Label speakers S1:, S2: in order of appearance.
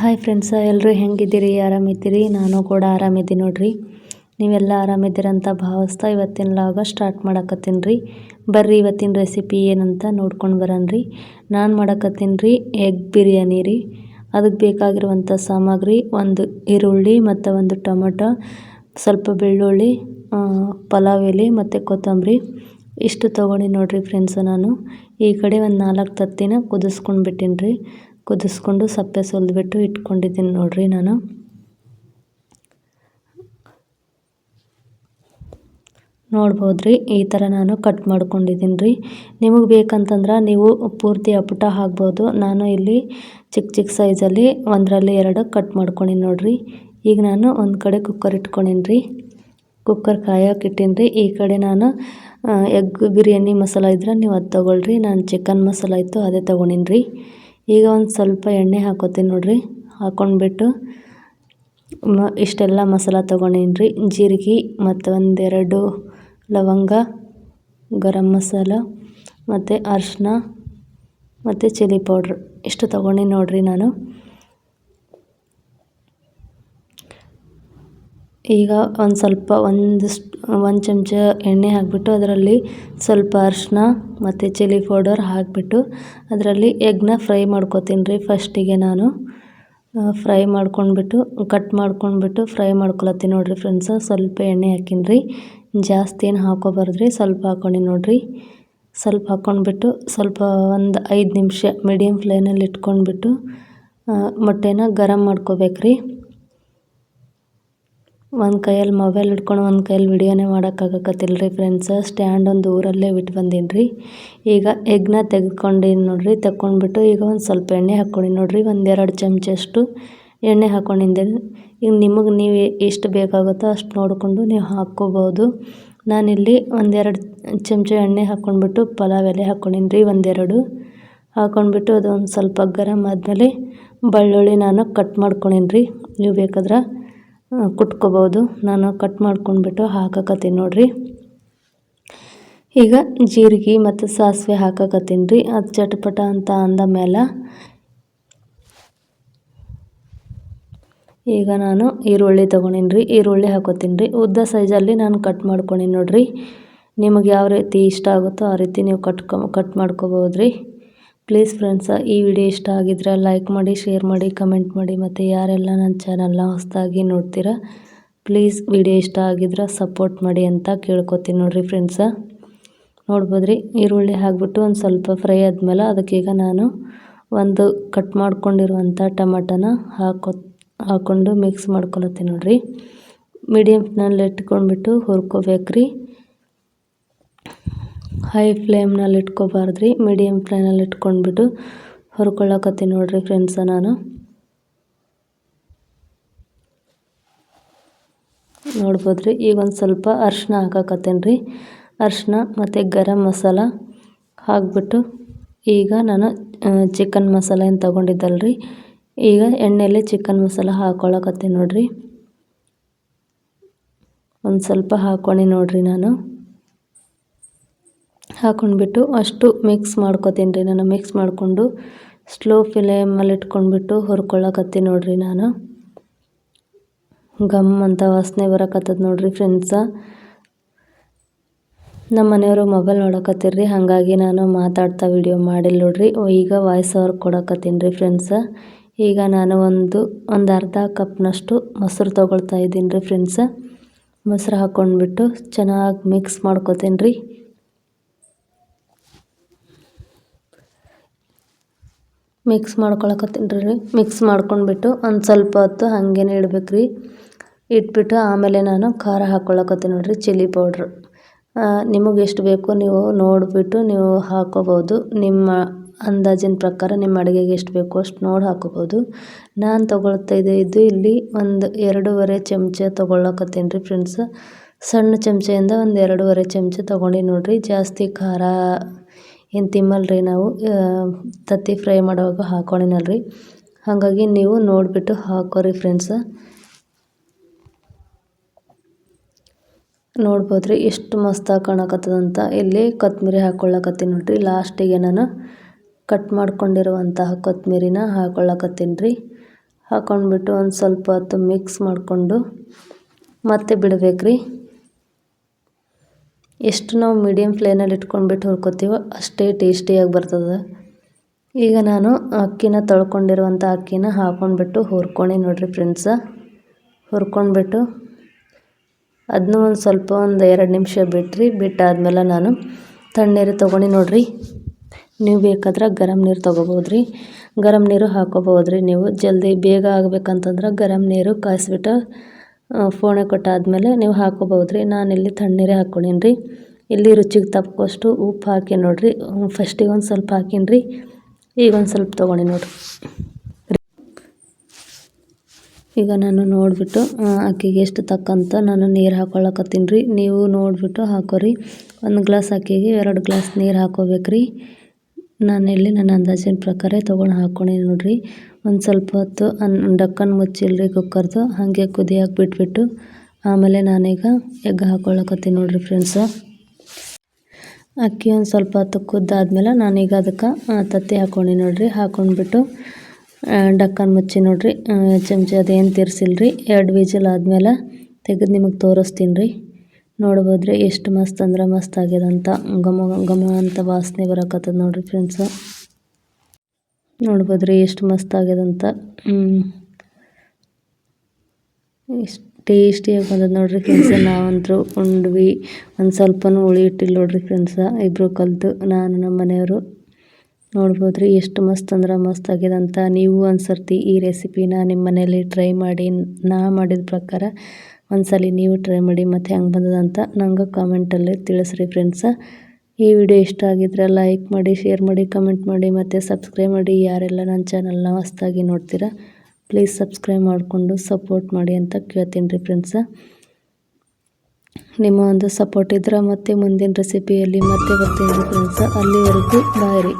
S1: Hi friends ಎಲ್ಲರೂ ಹೆಂಗಿದ್ದೀರಿ? ಆರಾಮಿದ್ದೀರಿ? ನಾನು ಕೂಡ ಆರಾಮಿದ್ದೀನಿ ನೋಡ್ರಿ. ನೀವೆಲ್ಲ ಆರಾಮಿದ್ದೀರಂತ ಭಾವಿಸ್ತಾ ಇವತ್ತಿನ ಲಾಗ ಸ್ಟಾರ್ಟ್ ಮಾಡಕತ್ತೀನಿ ರೀ. ಬರ್ರಿ ಇವತ್ತಿನ ರೆಸಿಪಿ ಏನಂತ ನೋಡ್ಕೊಂಡು ಬರನ್ರಿ ನಾನು ಮಾಡಕತ್ತೀನಿ ರೀ ಎಗ್ ಬಿರಿಯಾನಿ ರೀ. ಅದಕ್ಕೆ ಬೇಕಾಗಿರುವಂಥ ಸಾಮಗ್ರಿ ಒಂದು ಈರುಳ್ಳಿ ಮತ್ತು ಒಂದು ಟೊಮೊಟೊ, ಸ್ವಲ್ಪ ಬೆಳ್ಳುಳ್ಳಿ ಪಲಾವ್ ಎಲೆ ಮತ್ತು ಕೊತ್ತಂಬರಿ. ಇಷ್ಟು ತೊಗೊಂಡು ನೋಡಿರಿ ಫ್ರೆಂಡ್ಸ ನಾನು. ಈ ಕಡೆ ಒಂದು ನಾಲ್ಕು ತತ್ತಿನ ಕುದಿಸ್ಕೊಂಡು ಬಿಟ್ಟಿನಿ ರೀ ಕುದಿಸ್ಕೊಂಡು ಸಪ್ಪೆ ಸುಲಿದ್ಬಿಟ್ಟು ಇಟ್ಕೊಂಡಿದ್ದೀನಿ ನೋಡಿರಿ ನಾನು. ನೋಡ್ಬೋದು ರೀ ಈ ಥರ ನಾನು ಕಟ್ ಮಾಡ್ಕೊಂಡಿದ್ದೀನಿ ರೀ ನಿಮಗೆ ಬೇಕಂತಂದ್ರೆ ನೀವು ಪೂರ್ತಿ ಅಪ್ಪಟ ಹಾಕ್ಬೋದು. ನಾನು ಇಲ್ಲಿ ಚಿಕ್ಕ ಚಿಕ್ಕ ಸೈಜಲ್ಲಿ ಒಂದರಲ್ಲಿ ಎರಡು ಕಟ್ ಮಾಡ್ಕೊಂಡಿನಿ ನೋಡಿರಿ. ಈಗ ನಾನು ಒಂದು ಕಡೆ ಕುಕ್ಕರ್ ಇಟ್ಕೊಂಡಿನಿ ರೀ ಕುಕ್ಕರ್ ಕಾಯೋಕೆ ರೀ ಈ ಕಡೆ ನಾನು ಎಗ್ ಬಿರಿಯಾನಿ ಮಸಾಲ ಇದ್ರೆ ನೀವು ಅದು ತೊಗೊಳ್ರಿ. ನಾನು ಚಿಕನ್ ಮಸಾಲ ಇತ್ತು ಅದೇ ತೊಗೊಂಡಿನಿ ರೀ ಈಗ ಒಂದು ಸ್ವಲ್ಪ ಎಣ್ಣೆ ಹಾಕೋತೀನಿ ನೋಡಿರಿ. ಹಾಕೊಂಡ್ಬಿಟ್ಟು ಮ, ಇಷ್ಟೆಲ್ಲ ಮಸಾಲ ತೊಗೊಂಡೀನಿ ರೀ ಜೀರಿಗೆ ಮತ್ತು ಒಂದೆರಡು ಲವಂಗ, ಗರಂ ಮಸಾಲ ಮತ್ತು ಅರಿಶಿನ ಮತ್ತು ಚಿಲ್ಲಿ ಪೌಡ್ರ್. ಇಷ್ಟು ತೊಗೊಂಡೀನಿ ನೋಡಿರಿ ನಾನು. ಈಗ ಒಂದು ಸ್ವಲ್ಪ ಒಂದಿಷ್ಟು, ಒಂದು ಚಮಚ ಎಣ್ಣೆ ಹಾಕಿಬಿಟ್ಟು ಅದರಲ್ಲಿ ಸ್ವಲ್ಪ ಅರಿಶಿನ ಮತ್ತು ಚಿಲ್ಲಿ ಪೌಡರ್ ಹಾಕಿಬಿಟ್ಟು ಅದರಲ್ಲಿ ಎಗ್ನ ಫ್ರೈ ಮಾಡ್ಕೊತೀನಿ ರೀ ಫಸ್ಟಿಗೆ ನಾನು. ಫ್ರೈ ಮಾಡ್ಕೊಂಡ್ಬಿಟ್ಟು, ಕಟ್ ಮಾಡ್ಕೊಂಡ್ಬಿಟ್ಟು ಫ್ರೈ ಮಾಡ್ಕೊಳತ್ತೀನಿ ನೋಡಿರಿ ಫ್ರೆಂಡ್ಸ್, ಸ್ವಲ್ಪ ಎಣ್ಣೆ ಹಾಕೀನಿ ರೀ. ಜಾಸ್ತಿ ಏನು ಹಾಕೋಬಾರ್ದು ರೀ ಸ್ವಲ್ಪ ಹಾಕ್ಕೊಂಡು ನೋಡಿರಿ. ಸ್ವಲ್ಪ ಹಾಕ್ಕೊಂಡ್ಬಿಟ್ಟು ಸ್ವಲ್ಪ ಒಂದು ಐದು ನಿಮಿಷ ಮೀಡಿಯಮ್ ಫ್ಲೇಮಲ್ಲಿ ಇಟ್ಕೊಂಡ್ಬಿಟ್ಟು ಮೊಟ್ಟೆನ ಗರಮ್ ಮಾಡ್ಕೋಬೇಕು ರೀ ಒಂದು ಕೈಯಲ್ಲಿ ಮೊಬೈಲ್ ಹಿಡ್ಕೊಂಡು ಒಂದು ಕೈಯಲ್ಲಿ ವಿಡಿಯೋನೇ ಮಾಡೋಕ್ಕಾಗಕತ್ತಿಲ್ಲ ರೀ ಫ್ರೆಂಡ್ಸ ಸ್ಟ್ಯಾಂಡ್ ಒಂದು ಊರಲ್ಲೇ ಬಿಟ್ಟು ಬಂದೀನಿ ರೀ ಈಗ ಎಗ್ನ ತೆಗೆದುಕೊಂಡಿನಿ ನೋಡ್ರಿ ತಗೊಂಡ್ಬಿಟ್ಟು ಈಗ ಒಂದು ಸ್ವಲ್ಪ ಎಣ್ಣೆ ಹಾಕ್ಕೊಂಡಿ ನೋಡಿರಿ. ಒಂದೆರಡು ಚಮಚಷ್ಟು ಎಣ್ಣೆ ಹಾಕ್ಕೊಂಡಿದ್ದೀನಿ ಈಗ ನಿಮಗೆ ನೀವು ಎಷ್ಟು ಬೇಕಾಗುತ್ತೋ ಅಷ್ಟು ನೋಡಿಕೊಂಡು ನೀವು ಹಾಕ್ಕೋಬೋದು. ನಾನಿಲ್ಲಿ ಒಂದೆರಡು ಚಮಚ ಎಣ್ಣೆ ಹಾಕ್ಕೊಂಡ್ಬಿಟ್ಟು ಪಲಾವ್ ಎಲೆ ಹಾಕ್ಕೊಂಡೀನಿ ರೀ ಒಂದೆರಡು. ಹಾಕ್ಕೊಂಡ್ಬಿಟ್ಟು ಅದೊಂದು ಸ್ವಲ್ಪ ಗರಮ್ ಆದಮೇಲೆ, ಬೆಳ್ಳುಳ್ಳಿ ನಾನು ಕಟ್ ಮಾಡ್ಕೊಂಡಿನಿ ರೀ ನೀವು ಬೇಕಾದ್ರೆ ಕುಟ್ಕೋಬೋದು. ನಾನು ಕಟ್ ಮಾಡ್ಕೊಂಡ್ಬಿಟ್ಟು ಹಾಕಕತ್ತೀನಿ ನೋಡಿರಿ. ಈಗ ಜೀರಿಗೆ ಮತ್ತು ಸಾಸಿವೆ ಹಾಕಕತ್ತೀನಿ ರೀ. ಅದು ಚಟಪಟ ಅಂತ ಅಂದ ಮೇಲೆ ಈಗ ನಾನು ಈರುಳ್ಳಿ ತೊಗೊಂಡಿನಿ ರೀ. ಈರುಳ್ಳಿ ಹಾಕೋತೀನಿ ರೀ. ಉದ್ದ ಸೈಜಲ್ಲಿ ನಾನು ಕಟ್ ಮಾಡ್ಕೊಂಡೀನಿ ನೋಡಿರಿ. ನಿಮಗೆ ಯಾವ ರೀತಿ ಇಷ್ಟ ಆಗುತ್ತೋ ಆ ರೀತಿ ನೀವು ಕಟ್ಕೊ ಕಟ್ ಮಾಡ್ಕೋಬೋದು ರೀ ಪ್ಲೀಸ್ ಫ್ರೆಂಡ್ಸ, ಈ ವಿಡಿಯೋ ಇಷ್ಟ ಆಗಿದ್ರೆ ಲೈಕ್ ಮಾಡಿ, ಶೇರ್ ಮಾಡಿ, ಕಮೆಂಟ್ ಮಾಡಿ ಮತ್ತು ಯಾರೆಲ್ಲ ನನ್ನ ಚಾನಲ್ನ ಹೊಸದಾಗಿ ನೋಡ್ತೀರಾ, ಪ್ಲೀಸ್ ವಿಡಿಯೋ ಇಷ್ಟ ಆಗಿದ್ರೆ ಸಪೋರ್ಟ್ ಮಾಡಿ ಅಂತ ಕೇಳ್ಕೊತೀನಿ ನೋಡಿರಿ ಫ್ರೆಂಡ್ಸ. ನೋಡ್ಬೋದ್ರಿ, ಈರುಳ್ಳಿ ಹಾಕ್ಬಿಟ್ಟು ಒಂದು ಸ್ವಲ್ಪ ಫ್ರೈ ಆದಮೇಲೆ ಅದಕ್ಕೀಗ ನಾನು ಒಂದು ಕಟ್ ಮಾಡ್ಕೊಂಡಿರುವಂಥ ಟಮಟನ ಹಾಕೋ ಹಾಕ್ಕೊಂಡು ಮಿಕ್ಸ್ ಮಾಡ್ಕೊಳತ್ತೀನಿ ನೋಡಿರಿ. ಮೀಡಿಯಮ್ನಲ್ಲಿ ಇಟ್ಕೊಂಡ್ಬಿಟ್ಟು ಹುರ್ಕೋಬೇಕು ರೀ ಹೈ ಫ್ಲೇಮ್ನಲ್ಲಿ ಇಟ್ಕೋಬಾರ್ದು ರೀ ಮೀಡಿಯಮ್ ಫ್ಲೇಮ್ನಲ್ಲಿ ಇಟ್ಕೊಂಡ್ಬಿಟ್ಟು ಹೊರ್ಕೊಳ್ಳಕತ್ತೀನಿ ನೋಡಿರಿ ಫ್ರೆಂಡ್ಸ ನಾನು. ನೋಡ್ಬೋದು ರೀ ಈಗ ಒಂದು ಸ್ವಲ್ಪ ಅರ್ಶಿನ ಹಾಕಕತ್ತೇನೆ ರೀ ಅರ್ಶಿನ ಮತ್ತು ಗರಂ ಮಸಾಲ ಹಾಕ್ಬಿಟ್ಟು ಈಗ ನಾನು ಚಿಕನ್ ಮಸಾಲ ಏನು ತೊಗೊಂಡಿದ್ದಲ್ಲ ರೀ ಈಗ ಎಣ್ಣೆಯಲ್ಲಿ ಚಿಕನ್ ಮಸಾಲ ಹಾಕ್ಕೊಳಕತ್ತೀನಿ ನೋಡಿರಿ. ಒಂದು ಸ್ವಲ್ಪ ಹಾಕ್ಕೊಂಡು ನೋಡಿರಿ ನಾನು. ಹಾಕ್ಕೊಂಡ್ಬಿಟ್ಟು ಅಷ್ಟು ಮಿಕ್ಸ್ ಮಾಡ್ಕೊತೀನಿ ರೀ ನಾನು. ಮಿಕ್ಸ್ ಮಾಡಿಕೊಂಡು ಸ್ಲೋ ಫ್ಲೇಮಲ್ಲಿ ಇಟ್ಕೊಂಡ್ಬಿಟ್ಟು ಹುರ್ಕೊಳ್ಳಕತ್ತೀನಿ ನೋಡಿರಿ ನಾನು. ಗಮ್ ಅಂತ ವಾಸನೆ ಬರಕತ್ತದ ನೋಡ್ರಿ ಫ್ರೆಂಡ್ಸ ನಮ್ಮ ಮನೆಯವರು ಮೊಬೈಲ್ ನೋಡಕತ್ತೀರಿ ಹಾಗಾಗಿ ನಾನು ಮಾತಾಡ್ತಾ ವಿಡಿಯೋ ಮಾಡಿಲ್ಲ ನೋಡ್ರಿ. ಈಗ ವಾಯ್ಸ್ ಓವರ್ ಕೊಡಕತ್ತೀನಿ ರೀ ಫ್ರೆಂಡ್ಸ ಈಗ ನಾನು ಒಂದು ಒಂದು ಅರ್ಧ ಕಪ್ನಷ್ಟು ಮೊಸರು ತೊಗೊಳ್ತಾ ಇದ್ದೀನಿ ರೀ ಫ್ರೆಂಡ್ಸ ಮೊಸರು ಹಾಕ್ಕೊಂಡ್ಬಿಟ್ಟು ಚೆನ್ನಾಗಿ ಮಿಕ್ಸ್ ಮಾಡ್ಕೊತೀನಿ ರೀ. ಮಿಕ್ಸ್ ಮಾಡ್ಕೊಳಕತ್ತೀನಿ ರೀ. ಮಿಕ್ಸ್ ಮಾಡ್ಕೊಂಡ್ಬಿಟ್ಟು ಒಂದು ಸ್ವಲ್ಪ ಹೊತ್ತು ಹಾಗೇನೆ ಇಡ್ಬೇಕು ರೀ. ಇಟ್ಬಿಟ್ಟು ಆಮೇಲೆ ನಾನು ಖಾರ ಹಾಕ್ಕೊಳಕತ್ತೀನಿ ನೋಡಿರಿ ಚಿಲ್ಲಿ ಪೌಡ್ರ್ ನಿಮಗೆ ಎಷ್ಟು ಬೇಕು ನೀವು ನೋಡಿಬಿಟ್ಟು ನೀವು ಹಾಕೋಬೋದು ನಿಮ್ಮ ಅಂದಾಜಿನ ಪ್ರಕಾರ ನಿಮ್ಮ ಅಡುಗೆಗೆ ಎಷ್ಟು ಬೇಕು ಅಷ್ಟು ನೋಡಿ ಹಾಕೋಬೋದು ನಾನು ತೊಗೊಳ್ತಾ ಇದು ಇಲ್ಲಿ ಒಂದು ಎರಡೂವರೆ ಚಮಚ ತೊಗೊಳಕತ್ತೀನಿ ರೀ ಫ್ರೆಂಡ್ಸ್ ಸಣ್ಣ ಚಮಚೆಯಿಂದ ಒಂದು ಎರಡೂವರೆ ಚಮಚ ತೊಗೊಂಡು ನೋಡಿರಿ. ಜಾಸ್ತಿ ಖಾರ ಏನು ತಿಮ್ಮಲ್ರಿ ನಾವು ತತ್ತಿ ಫ್ರೈ ಮಾಡುವಾಗ ಹಾಕ್ಕೊಂಡಿನಲ್ರಿ ಹಾಗಾಗಿ ನೀವು ನೋಡಿಬಿಟ್ಟು ಹಾಕೋರಿ ಫ್ರೆಂಡ್ಸ ನೋಡ್ಬೋದು ರೀ ಎಷ್ಟು ಮಸ್ತಾಗಿ ಕಾಣಕತ್ತದಂತ ಇಲ್ಲಿ ಕೊತ್ತಂಬರಿ ಹಾಕ್ಕೊಳ್ಳಕತ್ತೀನಿ ನೋಡ್ರಿ. ಲಾಸ್ಟಿಗೆ ನಾನು ಕಟ್ ಮಾಡ್ಕೊಂಡಿರುವಂತಹ ಕೊತ್ತಂಬರಿನ ಹಾಕ್ಕೊಳ್ಳಕತ್ತೀನಿ ರೀ ಹಾಕ್ಕೊಂಡ್ಬಿಟ್ಟು ಒಂದು ಸ್ವಲ್ಪ ಹೊತ್ತು ಮಿಕ್ಸ್ ಮಾಡಿಕೊಂಡು ಮತ್ತೆ ಬಿಡಬೇಕ್ರಿ. ಎಷ್ಟು ನಾವು ಮೀಡಿಯಮ್ ಫ್ಲೇಮಲ್ಲಿ ಇಟ್ಕೊಂಡ್ಬಿಟ್ಟು ಹುರ್ಕೋತೀವೋ ಅಷ್ಟೇ ಟೇಸ್ಟಿಯಾಗಿ ಬರ್ತದೆ. ಈಗ ನಾನು ಅಕ್ಕಿನ ತೊಳ್ಕೊಂಡಿರುವಂಥ ಅಕ್ಕಿನ ಹಾಕ್ಕೊಂಡ್ಬಿಟ್ಟು ಹುರ್ಕೊಂಡು ನೋಡಿರಿ ಫ್ರೆಂಡ್ಸ ಹುರ್ಕೊಂಡ್ಬಿಟ್ಟು ಅದನ್ನೂ ಒಂದು ಸ್ವಲ್ಪ ಒಂದು ಎರಡು ನಿಮಿಷ ಬಿಟ್ರಿ, ಬಿಟ್ಟಾದ್ಮೇಲೆ ನಾನು ತಣ್ಣೀರು ತೊಗೊಂಡು ನೋಡಿರಿ. ನೀವು ಬೇಕಾದ್ರೆ ಗರಂ ನೀರು ತೊಗೋಬೋದು ರೀ ಗರಂ ನೀರು ಹಾಕೋಬೋದು ರೀ ನೀವು. ಜಲ್ದಿ ಬೇಗ ಆಗಬೇಕಂತಂದ್ರೆ ಗರಂ ನೀರು ಕಾಯಿಸ್ಬಿಟ್ಟು ಫೋಣೆ ಕೊಟ್ಟಾದಮೇಲೆ ನೀವು ಹಾಕೋಬೋದು ರೀ ನಾನಿಲ್ಲಿ ತಣ್ಣೀರೇ ಹಾಕ್ಕೊಂಡೀನಿ ರೀ ಇಲ್ಲಿ ರುಚಿಗೆ ತಪ್ಪಷ್ಟು ಉಪ್ಪು ಹಾಕಿ ನೋಡಿರಿ. ಫಸ್ಟಿಗೆ ಒಂದು ಸ್ವಲ್ಪ ಹಾಕೀನಿ ರೀ ಈಗ ಒಂದು ಸ್ವಲ್ಪ ತೊಗೊಂಡಿ ನೋಡಿರಿ. ಈಗ ನಾನು ನೋಡಿಬಿಟ್ಟು ಅಕ್ಕಿಗೆ ಎಷ್ಟು ತಕ್ಕಂತ ನಾನು ನೀರು ಹಾಕ್ಕೊಳ್ಳಕತ್ತೀನಿ ರೀ. ನೀವು ನೋಡಿಬಿಟ್ಟು ಹಾಕೋರಿ. ಒಂದು ಗ್ಲಾಸ್ ಅಕ್ಕಿಗೆ ಎರಡು ಗ್ಲಾಸ್ ನೀರು ಹಾಕೋಬೇಕ್ರಿ. ನಾನಿಲ್ಲಿ ನನ್ನ ಅಂದಾಜಿನ ಪ್ರಕಾರ ತೊಗೊಂಡು ಹಾಕ್ಕೊಂಡೀನಿ ನೋಡಿರಿ. ಒಂದು ಸ್ವಲ್ಪ ಹೊತ್ತು ಅನ್ ಡಕ್ಕನ್ ಮುಚ್ಚಿಲ್ರಿ ಕುಕ್ಕರ್ದು, ಹಾಗೆ ಕುದಿ ಬಿಟ್ಬಿಟ್ಟು ಆಮೇಲೆ ನಾನೀಗ ಎಗ್ ಹಾಕ್ಕೊಳ್ಳಕತ್ತೀನಿ ನೋಡಿರಿ ಫ್ರೆಂಡ್ಸ ಅಕ್ಕಿ ಒಂದು ಸ್ವಲ್ಪ ಹೊತ್ತು ಕುದ್ದಾದ್ಮೇಲೆ ನಾನೀಗ ಅದಕ್ಕೆ ತತ್ತಿ ಹಾಕ್ಕೊಂಡು ನೋಡಿರಿ. ಹಾಕ್ಕೊಂಡ್ಬಿಟ್ಟು ಡಕ್ಕನ್ ಮುಚ್ಚಿ ನೋಡಿರಿ. ಚಮಚ ಅದೇನು ತಿರ್ಸಿಲ್ರಿ. ಎರಡು ವಿಜಲ್ ಆದಮೇಲೆ ತೆಗೆದು ನಿಮಗೆ ತೋರಿಸ್ತೀನಿ ರೀ. ನೋಡ್ಬೋದ್ರಿ, ಎಷ್ಟು ಮಸ್ತ್ ಅಂದ್ರೆ ಮಸ್ತ್ ಆಗ್ಯದ ಅಂತ ಘಮ ಘಮ ಅಂತ ವಾಸನೆ ಬರಕತ್ತದ ನೋಡ್ರಿ ಫ್ರೆಂಡ್ಸ್ ನೋಡ್ಬೋದ್ರಿ, ಎಷ್ಟು ಮಸ್ತ್ ಆಗ್ಯದಂತ. ಎಷ್ಟು ಟೇಸ್ಟಿಯಾಗಿ ಬಂದದ ನೋಡ್ರಿ ಫ್ರೆಂಡ್ಸ್ ನಾವಂತರೂ ಉಂಡ್ವಿ, ಒಂದು ಸ್ವಲ್ಪನೂ ಉಳಿ ಇಟ್ಟಿಲ್ಲ ನೋಡ್ರಿ ಫ್ರೆಂಡ್ಸ ಇಬ್ಬರು ಕಲಿತು, ನಾನು ನಮ್ಮ ಮನೆಯವರು. ನೋಡ್ಬೋದು ರೀ ಎಷ್ಟು ಮಸ್ತ್ ಅಂದ್ರೆ ಮಸ್ತ್ ಆಗ್ಯದಂತ. ನೀವು ಒಂದು ಸರ್ತಿ ಈ ರೆಸಿಪಿನ ನಿಮ್ಮ ಮನೇಲಿ ಟ್ರೈ ಮಾಡಿ, ನಾ ಮಾಡಿದ ಪ್ರಕಾರ ಒಂದ್ಸಲಿ ನೀವು ಟ್ರೈ ಮಾಡಿ ಮತ್ತೆ ಹೆಂಗೆ ಬಂದದಂತ ನಂಗೆ ಕಾಮೆಂಟಲ್ಲಿ ತಿಳಿಸ್ರಿ ಫ್ರೆಂಡ್ಸ ಈ ವಿಡಿಯೋ ಇಷ್ಟ ಆಗಿದ್ರೆ ಲೈಕ್ ಮಾಡಿ ಶೇರ್ ಮಾಡಿ ಕಮೆಂಟ್ ಮಾಡಿ ಮತ್ತು ಸಬ್ಸ್ಕ್ರೈಬ್ ಮಾಡಿ. ಯಾರೆಲ್ಲ ನನ್ನ ಚಾನಲ್ನ ಹೊಸ್ದಾಗಿ ನೋಡ್ತೀರಾ ಪ್ಲೀಸ್ ಸಬ್ಸ್ಕ್ರೈಬ್ ಮಾಡಿಕೊಂಡು ಸಪೋರ್ಟ್ ಮಾಡಿ ಅಂತ ಕೇಳ್ತೀನಿ ರೀ ಫ್ರೆಂಡ್ಸ ನಿಮ್ಮ ಒಂದು ಸಪೋರ್ಟ್ ಇದ್ರೆ ಮತ್ತೆ ಮುಂದಿನ ರೆಸಿಪಿಯಲ್ಲಿ ಮತ್ತೆ ಬರ್ತೀನಿ ಫ್ರೆಂಡ್ಸ ಅಲ್ಲಿವರೆಗೂ ಬಾಯ್ ರೀ.